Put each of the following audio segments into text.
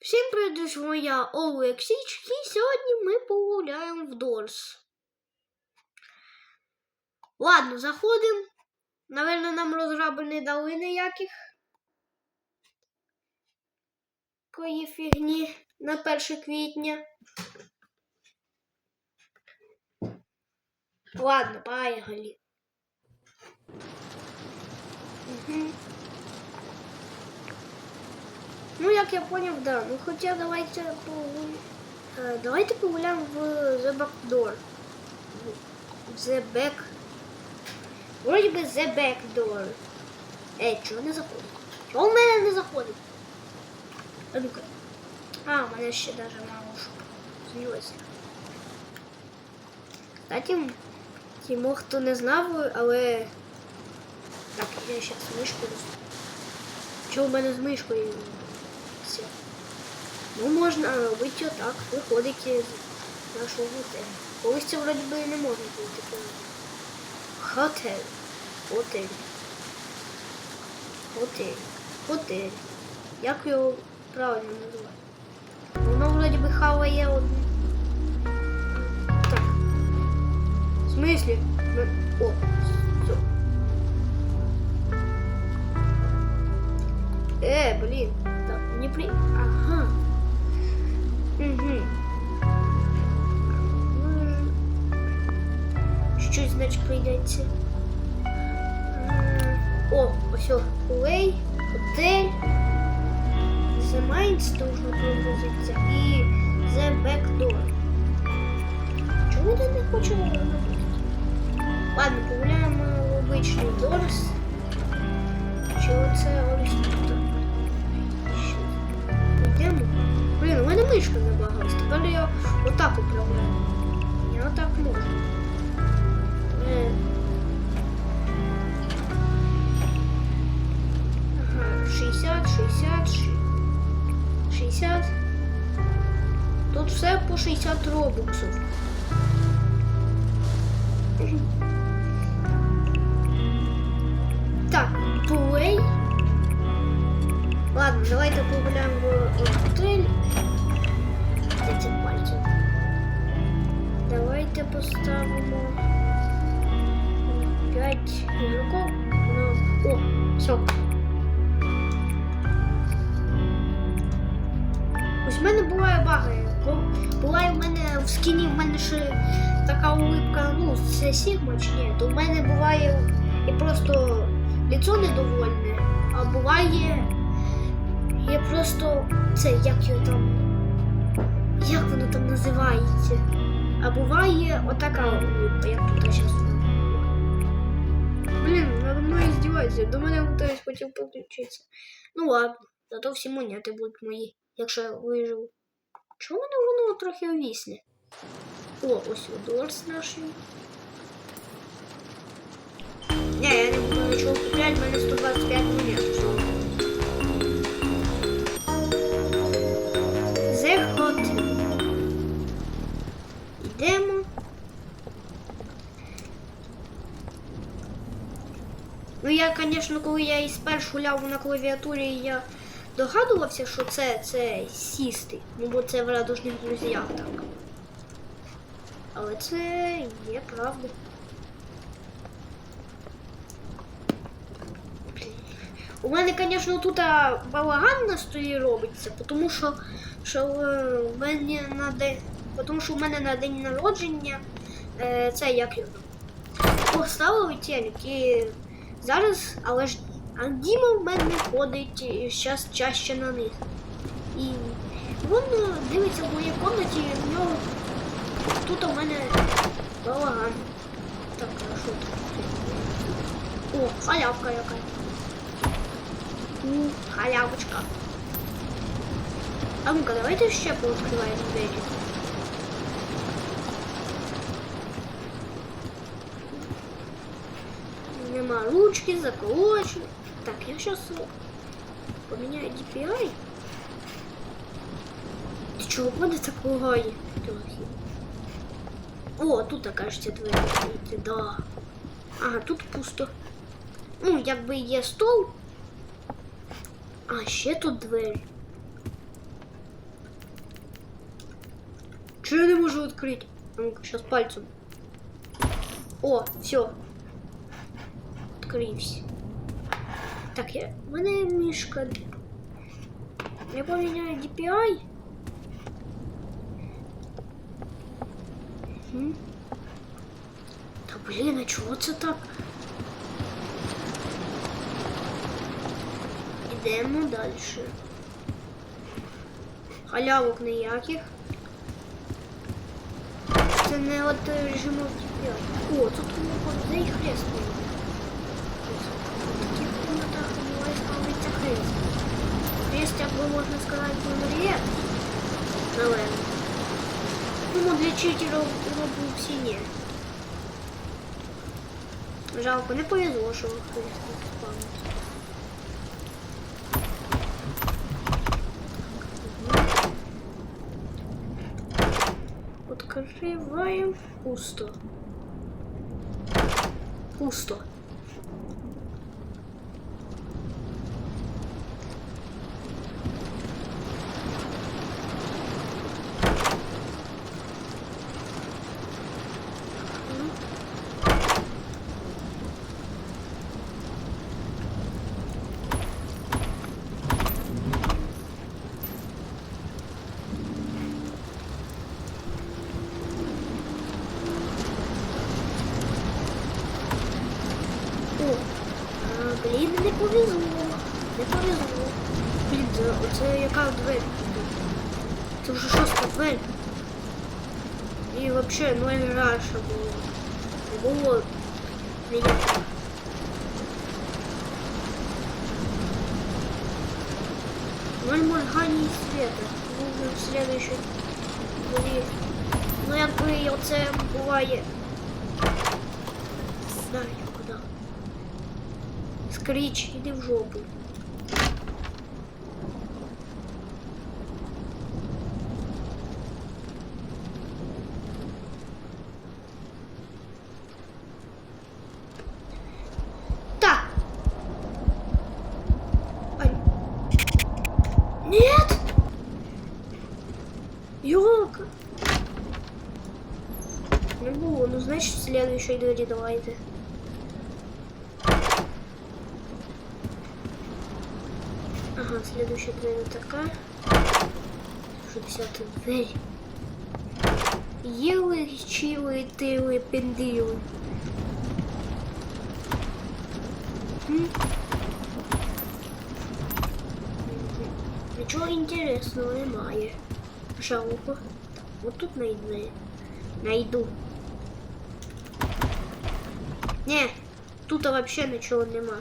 Всім привіт, моя Олексіч, і сьогодні ми погуляємо в Дорс. Ладно, заходимо. Наверно, нам розраби не дали ніяких. Кої фігні на 1 квітня. Ладно, поехали. Угу. Ну, як я поняв, да. Ну хоча давайте погуляємо. Давайте погуляємо в The Back Door. В The Back. Вроді би The Back Door. Ей, чого не заходить? Чого в мене не заходить? А ну-ка. А, в мене ще даже мало що змінилося. Кстати, Тимо, хто не знав, але... Так, я зараз мишку Чого в мене з мишкою? Все. Ну, можна робити отак, виходити з нашого готелю. Колись це вроді би не можна було таке. Хотель. Готель. Готель. Готель. Як його правильно називати? Воно вроді би хаває одне. Так. В смислі? Ну, О, все. Э, блин. Не при... Ага. Угу. Чуть-чуть, значить, прийдеться. О, ось Лей, готель. The Minds должно прогрузитися. І The Back Door. Чому ти не хоче робити? Ладно, погуляємо в обичний Дорс. Оце ось річку набагато. Тепер я отак управляю. Я отак можу. Е. Ага, 60, 60, 60. Тут все по 60 робоксів. Так, плей. Ладно, давайте погуляем в отель. 10 пальців. Давайте поставимо 5 ігроков. Ну, о, все. Ось в мене буває бага. Буває в мене в скіні, в мене ще така улипка, ну, це Сігма чи ні, то в мене буває і просто лицо недовольне, а буває я просто це як його там. Як воно там називається? А буває отака улипка, як тут зараз. Блін, надо мною здівається. До мене хтось хотів підключитися. Ну ладно, зато всі монети будуть мої, якщо я виживу. Чому воно воно трохи увісне? О, ось Дорс наш. Не, я не буду нічого купляти, в мене 125 монет. Йдемо. Ну я, звісно, коли я і спершу ляв на клавіатурі, я догадувався, що це, це сісти. Ну бо це в радужних друзях так. Але це є правда. У мене, звісно, тут балаган на столі робиться, тому що, що е, в мене на день, тому що в мене на день народження е, це як його поставили телек і зараз, але ж а Діма в мене ходить зараз чаще на них. І він е, дивиться в моїй кімнаті, і в нього тут у мене балаган. Так, тут? О, халявка яка. Халявочка. А ну-ка, давайте ще пооткриваємо двері. Нема ручки, заколочені. Так, я сейчас поменяю DPI. Ти чого буде так лагає? Трохи. О, тут, кажеться, двері відкриті, да. Ага, тут пусто. Ну, якби є стол. А, ще тут двері. Чего я не могу открыть? Ну-ка, сейчас пальцем. О, все. Открився. Так, я... У мене мішка. Я поміняю DPI. Мгм. Та блін, а чого це так? Ідемо далі. Халявок ніяких. Це не от режиму DPI. О, тут у мене хрест. Ставиться хрест. Хрест, як би можна сказати, помріє. Наверное. Ну, для читерів роблю всі ні. Жалко, не повезло, що хрест не спавнився. Открываем пусто. Пусто. О, а, блін, не повезло. Не повезло. Блін, це, оце яка двері? Це вже шоста двері. І взагалі ноль раша було. Не було ніякого. Ноль морганий света. Нужно в следующей двері. Ну якби оце буває. Знаю куди. Скріч, іди в жопу. Нет! Ёлка! Було, ну значит в следующей двери давайте. Ага, следующая дверь вот такая. 60 дверь. Ели, чили, тили, пендили. М? Нічого інтересного немає. Жалко. Так, от тут найду. Найду. Не, тут вообще нічого нема.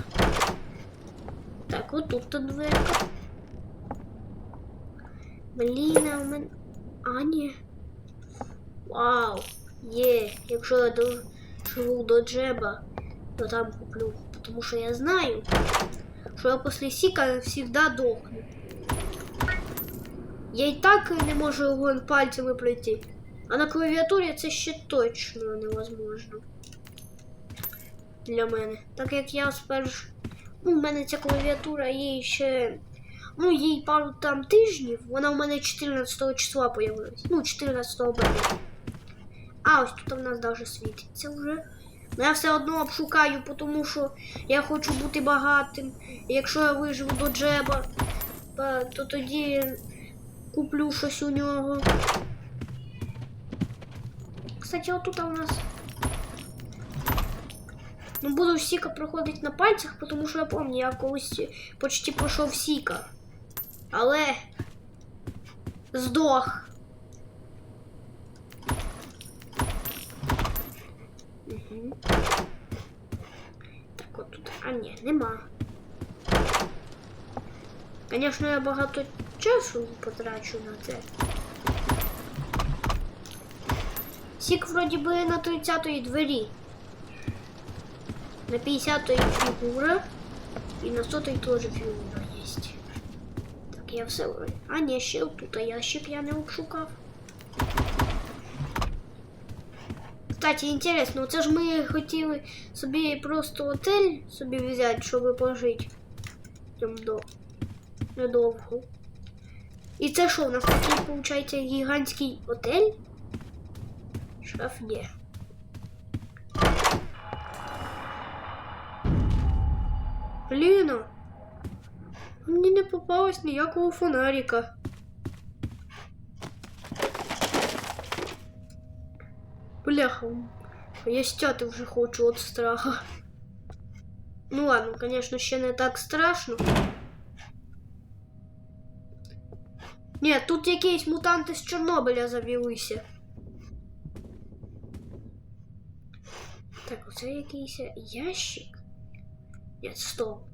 Так, от тут та дверка. Блін, а у мене. А, ні. Вау! Є, якщо я доживу до джеба, то там куплю. Тому що я знаю, що я після сіка завжди дохну. Я і так не можу його пальцями пройти. А на клавіатурі це ще точно невозможно. Для мене. Так як я спершу. Ну, в мене ця клавіатура їй ще. Ну, їй пару там тижнів. Вона в мене 14 числа появилась. Ну, 14 березня. А, ось тут в нас навіть світиться вже. Ну, я все одно обшукаю, тому що я хочу бути багатим. І якщо я виживу до джеба, то тоді куплю щось у нього. Кстати, отут у нас. Ну, буду Сіка проходити на пальцях, тому що я пам'ятаю, я колись почти пройшов Сіка. Але здох. Угу. Так, от тут. А ні, нема. Звісно, я багато часу потрачу на це. Сік вроді би на 30-ї двері. На 50-й фігура. І на 100-й теж фігура є. Так, я все. А, ні, ще тут а ящик я не обшукав. Кстати, інтересно, це ж ми хотіли собі просто отель собі взяти, щоб пожити. Там до недовго. І це що, у нас такий, виходить, гігантський отель? Шкаф є. Блін, мені не попалось ніякого фонарика. Бляха, я стяти вже хочу від страха. Ну ладно, конечно, ще не так страшно. Ні, тут якісь мутанти з Чорнобиля завілися. Так, оце якийсь ящик. Ні, стоп.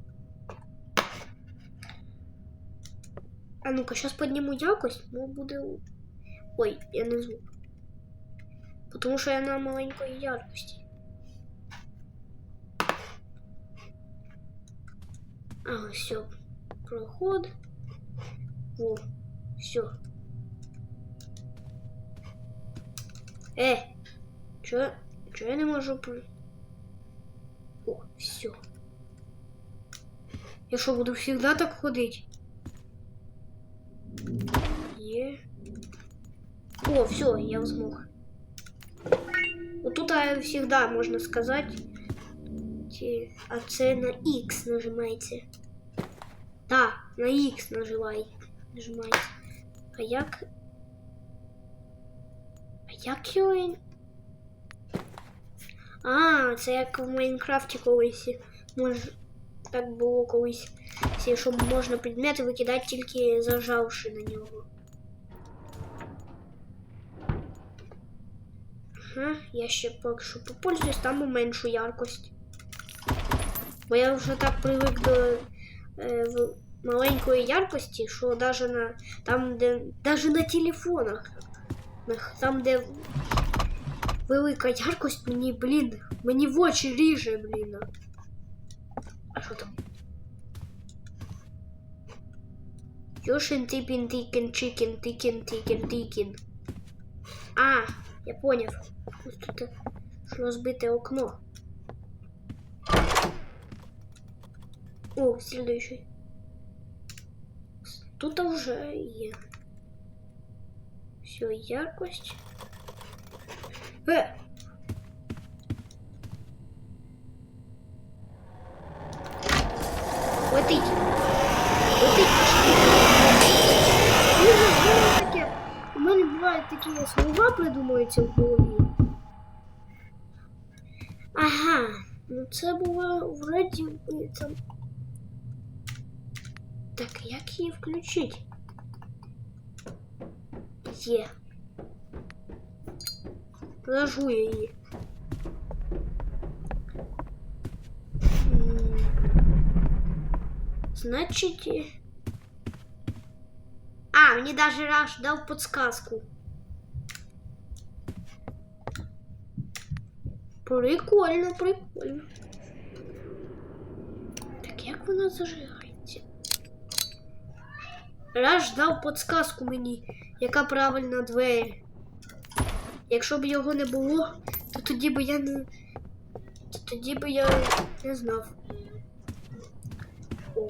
А ну-ка, сейчас подниму якость, ну буде. у- Ой, я не звук. Потому що я на маленької яркості. А, все. Проход. Во, все. Э, чё, чё я не можу при... О, все. Я що, буду всегда так ходить? Є. О, все, я змог. Вот тут а, всегда можно сказать. А це на X нажимається. Да, на X нажимай. Нажимається. А як. А як його. А, це як в Майнкрафті колись. Може. Так було колись. Всі, Щоб можна предмети викидати тільки зажавши на нього. Ага, я ще поки що попользуюсь, там у меншу яркость. Бо я вже так привик до е, маленької яркості, що даже на там, де даже на телефонах, там, де велика яркость, мені, блін, мені в очі ріже, блін. А що там? Йошин типін тикен чикен тикен тикен тикен. А, я поняв. Ось тут е, розбите окно. О, следующий. Тут уже є. Все, яркость. Э! Летить. бувають такі слова придумуються в голові. Ага, ну це було вроді би там. Так, як її включити? Є. Положу я її. М, Значить. е, А, мені даже Раш дав подсказку. Прикольно, прикольно. Так як вона зажигається? Раш дав подсказку мені, яка правильна двері. Якщо б його не було, то тоді би я не. То тоді би я не знав. О.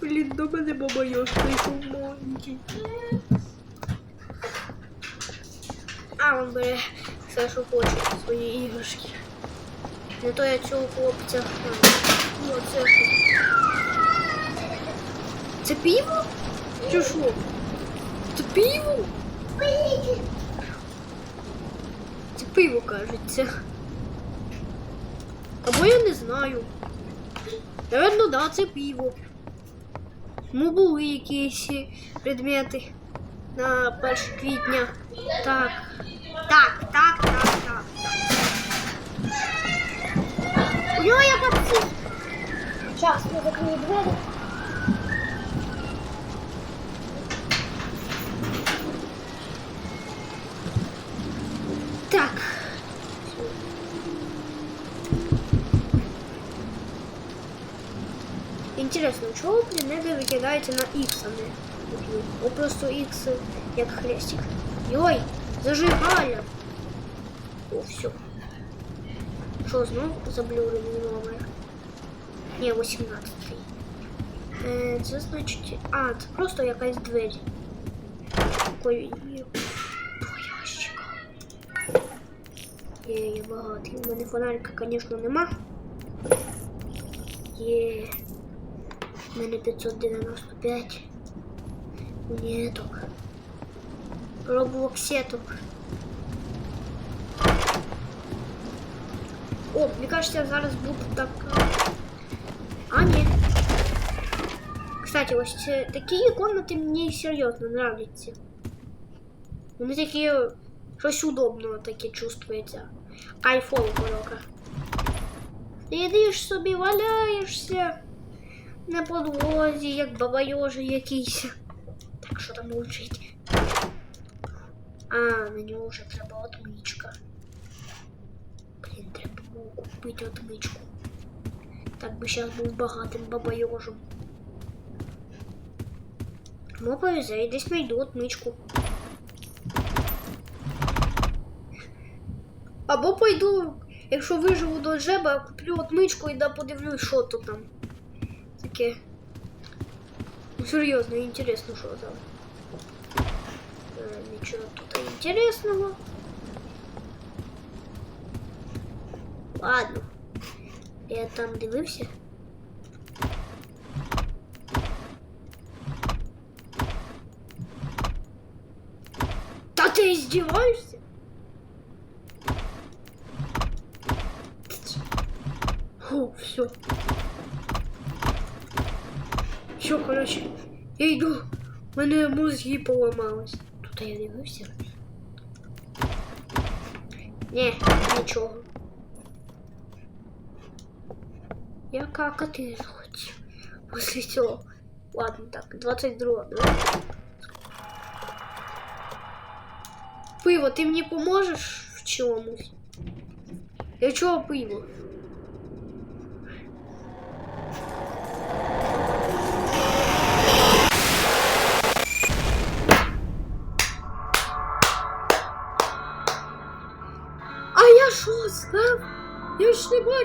Блін, до мене баба Йош прийшов маленький. А, він бере все, що хоче, свої. Не то я цього хлопця. Ну, це що? Це пиво? Чи що? Це пиво? Це пиво, кажеться. Або я не знаю. Наверно, да, це пиво. Ну, були якісь предмети на 1 квітня. Так, так, так, так. У нього яка птиця. Зараз я закрию двері. Так. Интересно, чого предмети викидаються на X, а не на U? О, просто X як хрестик. Йой, зажигання. О, все. Що, знов заблюрений номер? Ні, 18. Е, це значить. А, це просто якась двері. такою є. Два ящика. Є, є багатий. У мене фонарика, звісно, нема. Є. У мене 595 монеток. Роблоксеток. О, мне кажется, я зараз буду так. А, ні. Кстати, ось такі комнати мені серйозно нравляться. Вони такі щось удобно таке чувствується. Айфон корока. Ти йдеш собі, валяєшся на подвозі, як бабайожий якийсь. Так, що там лежить? А, на нього вже треба отмичка. Купити отмичку. Так би зараз був багатим бабайожем. Ну, повезе, десь знайду отмичку. Або пойду, якщо виживу до жеба, куплю отмичку і да подивлюсь, що тут там. Таке. Ну, серйозно, інтересно, що там. Е, Нічого тут інтересного. Ладно. Я там дивився. Та ти здіваєшся? Фу, все. Все, короче, я йду. У мене мозги поламались. Тут я дивився. Ні, нічого. Я какати захотів. Після цього. Ладно, так, 22, да? Пиво, ти мені поможеш в чомусь? Я чого пиво?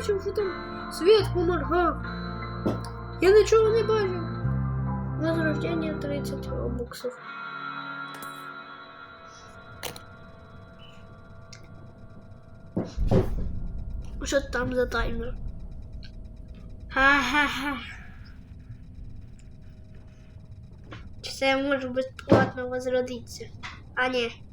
Бачив, що там світ поморгав. Я нічого не бачив. Возрождение 30 робоксів. Що там за таймер? Ха-ха-ха. Чи це я можу безплатно возродитися? А ні.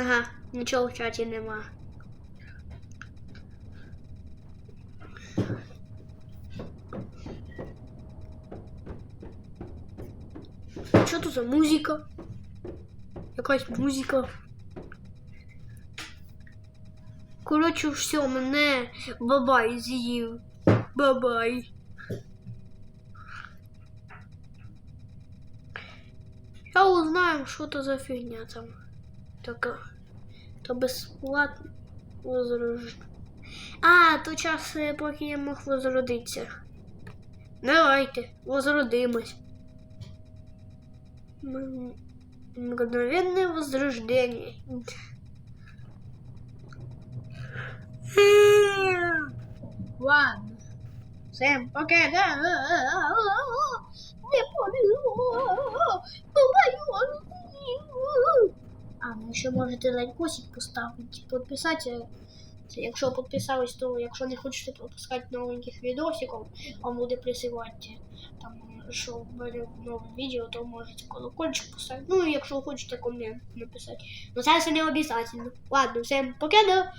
Ага, нічого в чаті нема. Що тут за музика? Якась музика. Коротше, все, мене бабай з'їв. Бабай. Я узнаю, що то за фігня там. Така. То безплатно возрож... А, то час, е, поки я мог возродитися. Давайте, возродимось. Мгновенное возрождение. Ладно. Всем пока, да? Не повезло. Бываю. А, ну ще можете лайкосик поставити, підписати. Якщо підписались, то якщо не хочете пропускати новеньких відосиків, вам буде присилати там, що в нове відео, то можете колокольчик поставити. Ну, і якщо хочете комент написати. Ну все не обов'язково. Ладно, всім пока.